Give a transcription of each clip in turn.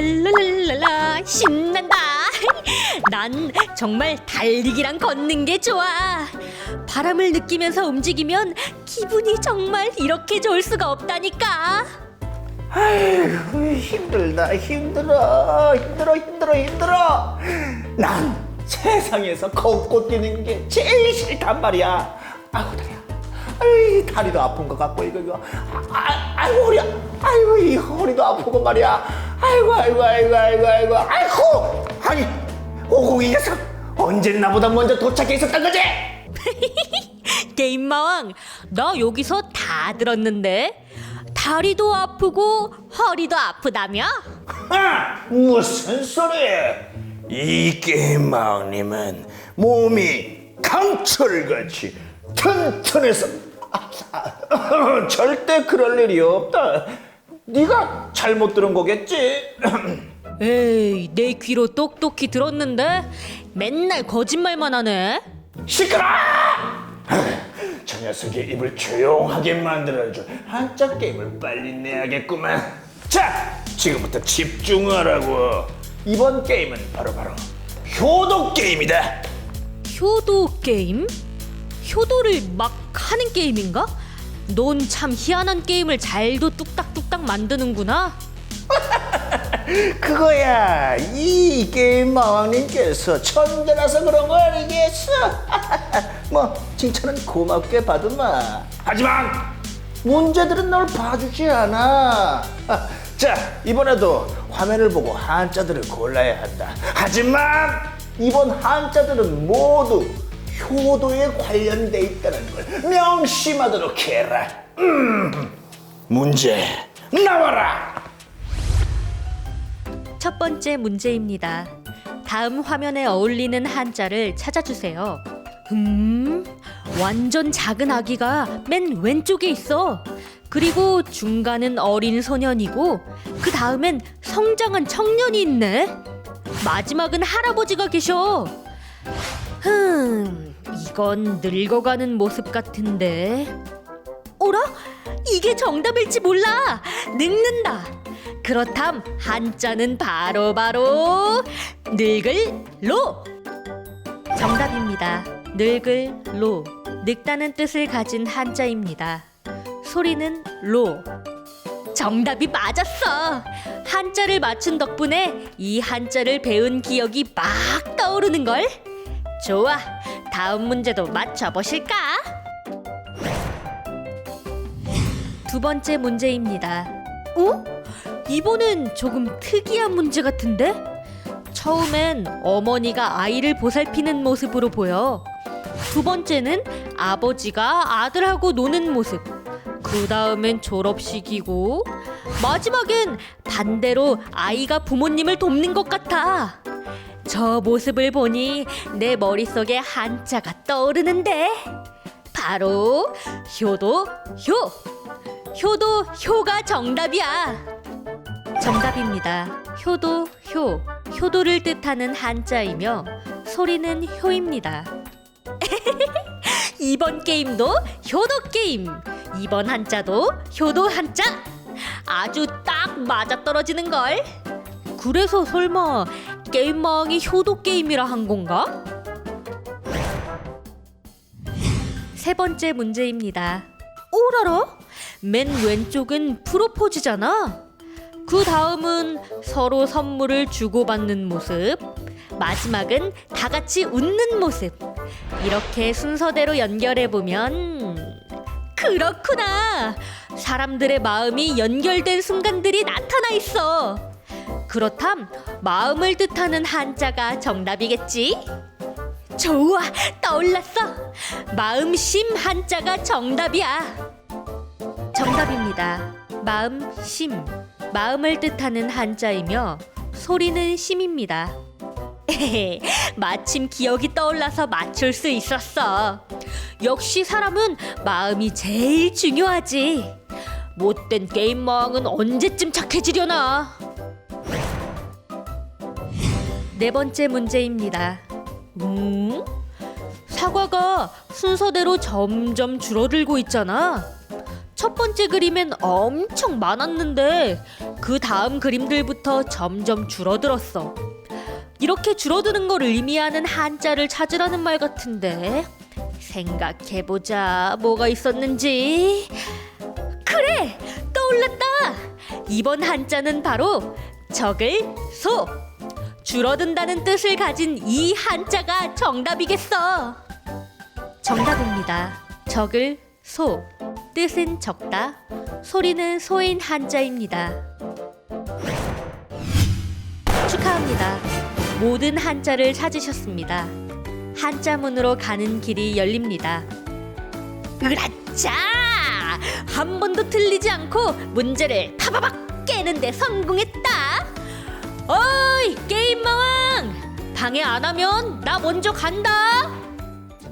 랄랄랄랄라 신난다. 난 정말 달리기랑 걷는 게 좋아. 바람을 느끼면서 움직이면 기분이 정말 이렇게 좋을 수가 없다니까. 아이고 힘들다 힘들어 힘들어 힘들어 힘들어 난 세상에서 걷고 뛰는 게 제일 싫단 말이야 아이고 다리야 아이 다리도 아픈 것 같고 이거 이거 아, 아이고 허리야 아이고 이 허리도 아프고 말이야 아이고 아이고 아이고 아이고 아이고 아이고 아니 오공이 녀석 언제 나보다 먼저 도착해 있었던 거지? 게임마왕, 나 여기서 다 들었는데 다리도 아프고 허리도 아프다며? 아, 무슨 소리? 이 게임 마왕님은 몸이 강철같이 튼튼해서 아, 아, 절대 그럴 일이 없다. 네가 잘못 들은 거겠지? 에이, 내 귀로 똑똑히 들었는데 맨날 거짓말만 하네. 시끄러! 저 녀석의 입을 조용하게 만들어줄 한자 게임을 빨리 내야겠구만. 자, 지금부터 집중하라고. 이번 게임은 바로바로 효도 게임이다. 효도 게임? 효도를 막 하는 게임인가? 넌 참 희한한 게임을 잘도 뚝딱뚝딱 만드는구나. 그거야 이 게임 마왕님께서 천재라서 그런 거 아니겠어? 뭐 칭찬은 고맙게 받으마 하지만 문제들은 널 봐주지 않아 자 이번에도 화면을 보고 한자들을 골라야 한다 하지만 이번 한자들은 모두 효도에 관련돼 있다는 걸 명심하도록 해라 음, 문제 나와라 첫 번째 문제입니다. 다음 화면에 어울리는 한자를 찾아주세요. 음, 완전 작은 아기가 맨 왼쪽에 있어. 그리고 중간은 어린 소년이고, 그 다음엔 성장한 청년이 있네. 마지막은 할아버지가 계셔. 흠, 이건 늙어가는 모습 같은데. 어라? 이게 정답일지 몰라. 늙는다. 그렇담 한자는 바로 바로 늙을 로. 정답입니다. 늙을 로. 늙다는 뜻을 가진 한자입니다. 소리는 로. 정답이 맞았어. 한자를 맞춘 덕분에 이 한자를 배운 기억이 막 떠오르는 걸. 좋아. 다음 문제도 맞춰 보실까? 두 번째 문제입니다. 어? 이번엔 조금 특이한 문제 같은데? 처음엔 어머니가 아이를 보살피는 모습으로 보여. 두 번째는 아버지가 아들하고 노는 모습. 그 다음엔 졸업식이고, 마지막엔 반대로 아이가 부모님을 돕는 것 같아. 저 모습을 보니 내 머릿속에 한자가 떠오르는데. 바로 효도 효. 효도 효가 정답이야. 정답입니다. 효도 효. 효도를 뜻하는 한자이며 소리는 효입니다. 이번 게임도 효도 게임. 이번 한자도 효도 한자. 아주 딱 맞아 떨어지는 걸. 그래서 설마 게임망이 효도 게임이라 한 건가? 세 번째 문제입니다. 오라라? 맨 왼쪽은 프로포즈잖아. 그 다음은 서로 선물을 주고받는 모습. 마지막은 다 같이 웃는 모습. 이렇게 순서대로 연결해 보면 그렇구나. 사람들의 마음이 연결된 순간들이 나타나 있어. 그렇담 마음을 뜻하는 한자가 정답이겠지? 좋아, 떠올랐어. 마음심 한자가 정답이야. 정답입니다. 마음심. 마음을 뜻하는 한자이며 소리는 심입니다. 마침 기억이 떠올라서 맞출 수 있었어. 역시 사람은 마음이 제일 중요하지. 못된 게임 마왕은 언제쯤 착해지려나? 네 번째 문제입니다. 음? 사과가 순서대로 점점 줄어들고 있잖아. 첫 번째 그림엔 엄청 많았는데 그 다음 그림들부터 점점 줄어들었어. 이렇게 줄어드는 걸 의미하는 한자를 찾으라는 말 같은데 생각해보자 뭐가 있었는지 그래 떠올랐다 이번 한자는 바로 적을 소 줄어든다는 뜻을 가진 이 한자가 정답이겠어. 정답입니다. 적을 소 뜻은 적다. 소리는 소인 한자입니다. 축하합니다. 모든 한자를 찾으셨습니다. 한자문으로 가는 길이 열립니다. 으라짜! 한 번도 틀리지 않고 문제를 타바박 깨는데 성공했다 어이 게임망왕! 방해 안 하면 나 먼저 간다!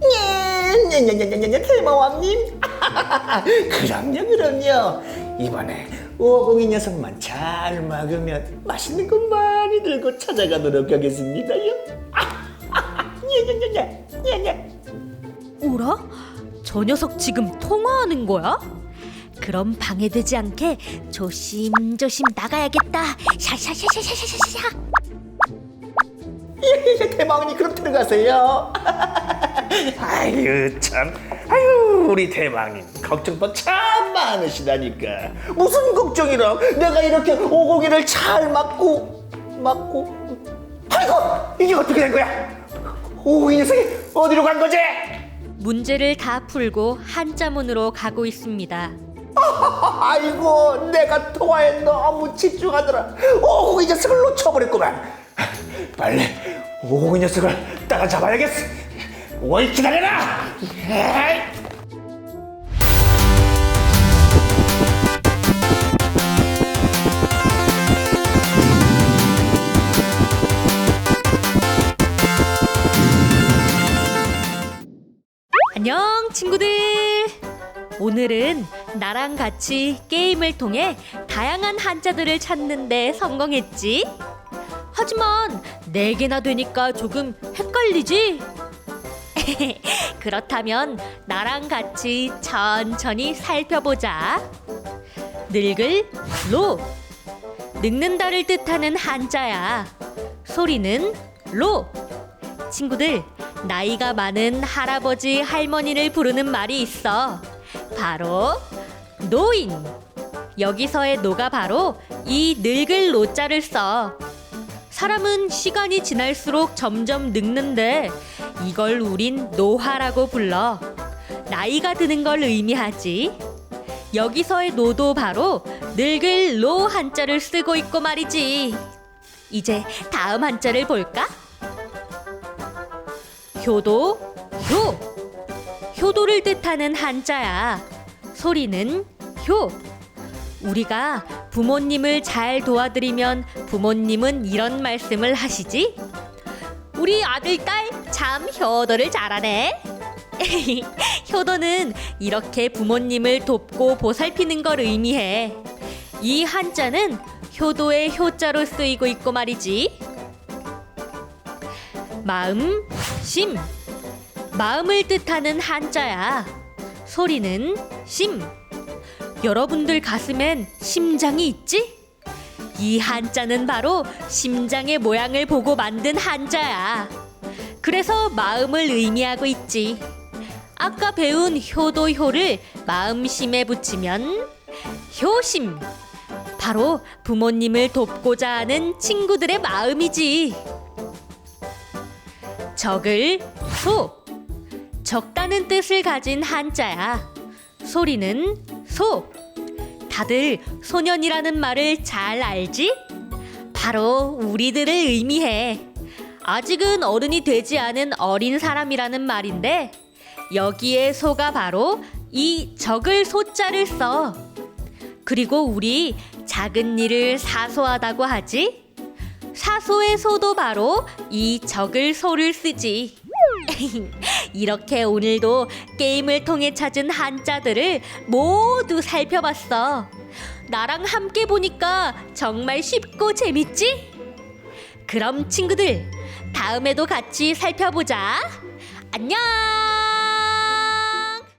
냐냐냐냐냐 대마왕님. 그럼요 그럼요. 이번에 오공이 녀석만 잘 막으면 맛있는 거 많이 들고 찾아가도록 하겠습니다요. 냐냐냐냐 냐냐 오라? 저 녀석 지금 통화하는 거야? 그럼 방해되지 않게 조심조심 나가야겠다. 샤샤샤샤샤샤샤 예, 대마왕님 그럼 들어가세요. 아유 참. 아유 우리 대마왕님. 걱정도 참 많으시다니까. 무슨 걱정이라 내가 이렇게 오공이를 잘 막고 막고. 아이고 이게 어떻게 된 거야? 오공이 녀석이 어디로 간 거지? 문제를 다 풀고 한자문으로 가고 있습니다 아이고 내가 통화에 너무 집중하느라. 오공이 녀석을 놓쳐버렸구만. 빨리 오공이 녀석을 따라잡아야겠어. 오이 기다려라! 에이. 안녕 친구들. 오늘은 나랑 같이 게임을 통해 다양한 한자들을 찾는데 성공했지. 하지만 네 개나 되니까 조금 헷갈리지? 그렇다면 나랑 같이 천천히 살펴보자. 늙을 로. 늙는다를 뜻하는 한자야. 소리는 로. 친구들, 나이가 많은 할아버지, 할머니를 부르는 말이 있어. 바로 노인. 여기서의 노가 바로 이 늙을 노자를 써. 사람은 시간이 지날수록 점점 늙는데 이걸 우린 노화라고 불러. 나이가 드는 걸 의미하지. 여기서의 노도 바로 늙을 노 한자를 쓰고 있고 말이지. 이제 다음 한자를 볼까? 효도, 효. 효도를 뜻하는 한자야. 소리는 효. 우리가 부모님을 잘 도와드리면 부모님은 이런 말씀을 하시지. 우리 아들, 딸 참 효도를 잘하네. 효도는 이렇게 부모님을 돕고 보살피는 걸 의미해. 이 한자는 효도의 효자로 쓰이고 있고 말이지. 마음, 심. 마음을 뜻하는 한자야. 소리는 심. 여러분들 가슴엔 심장이 있지? 이 한자는 바로 심장의 모양을 보고 만든 한자야. 그래서 마음을 의미하고 있지. 아까 배운 효도효를 마음심에 붙이면 효심. 바로 부모님을 돕고자 하는 친구들의 마음이지. 적을 소 적다는 뜻을 가진 한자야 소리는 소 다들 소년이라는 말을 잘 알지? 바로 우리들을 의미해 아직은 어른이 되지 않은 어린 사람이라는 말인데 여기에 소가 바로 이 적을 소자를 써 그리고 우리 작은 일을 사소하다고 하지 사소의 소도 바로 이 적을 소를 쓰지. 이렇게 오늘도 게임을 통해 찾은 한자들을 모두 살펴봤어. 나랑 함께 보니까 정말 쉽고 재밌지? 그럼 친구들, 다음에도 같이 살펴보자. 안녕!